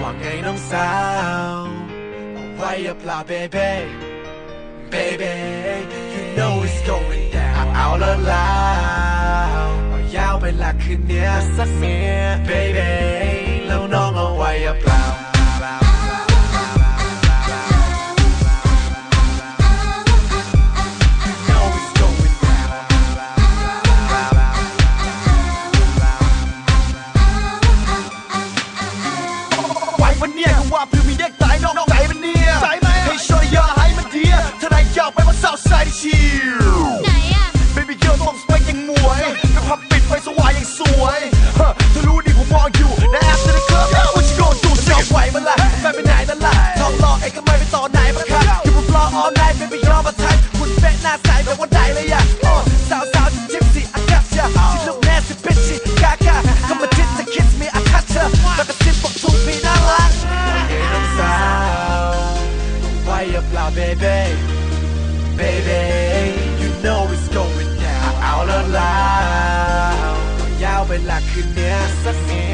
Huwag kay nang sow Why apply, baby? Baby, you know it's going down I'm out loud ยาวไปหลักคืนเนี้ยสักเมีย baby มันเนี่ยกูว่าเพื่อมีเด็กตายนอกใจมันเนี่ยให้ช่วยยาให้มันเดียทนายยาวไปว่าสาวไซด์ชีว baby, baby, you know it's going down, all alive ยาวเวลาคืนนี้สักนิด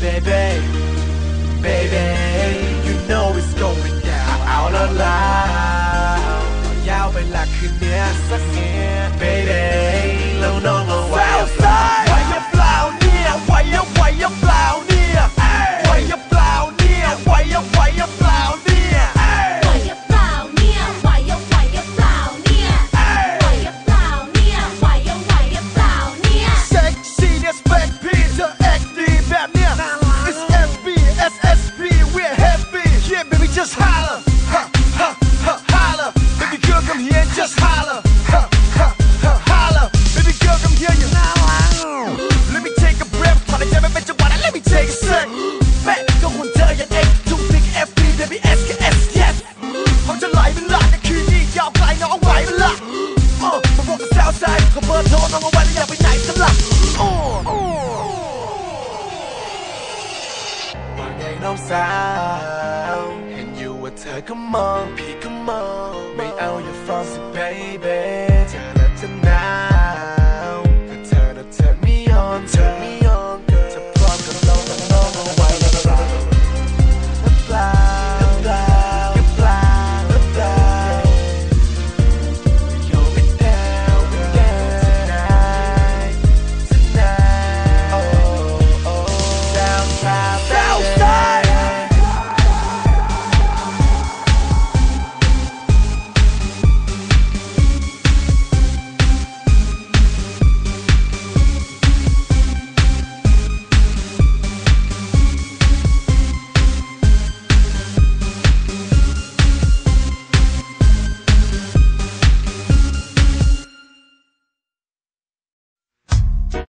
baby, baby, you know it's going down, all alive holler, ha, ha, ha, holler. Baby girl, come here just holla, ha, ha, ha. Baby girl, come here, you. Let me take a breath, try to let me take a sec. Bet, go on, tell your do big FP, baby, SKS, uh, yeah, Come on, peek, come on. May out your fancy, baby.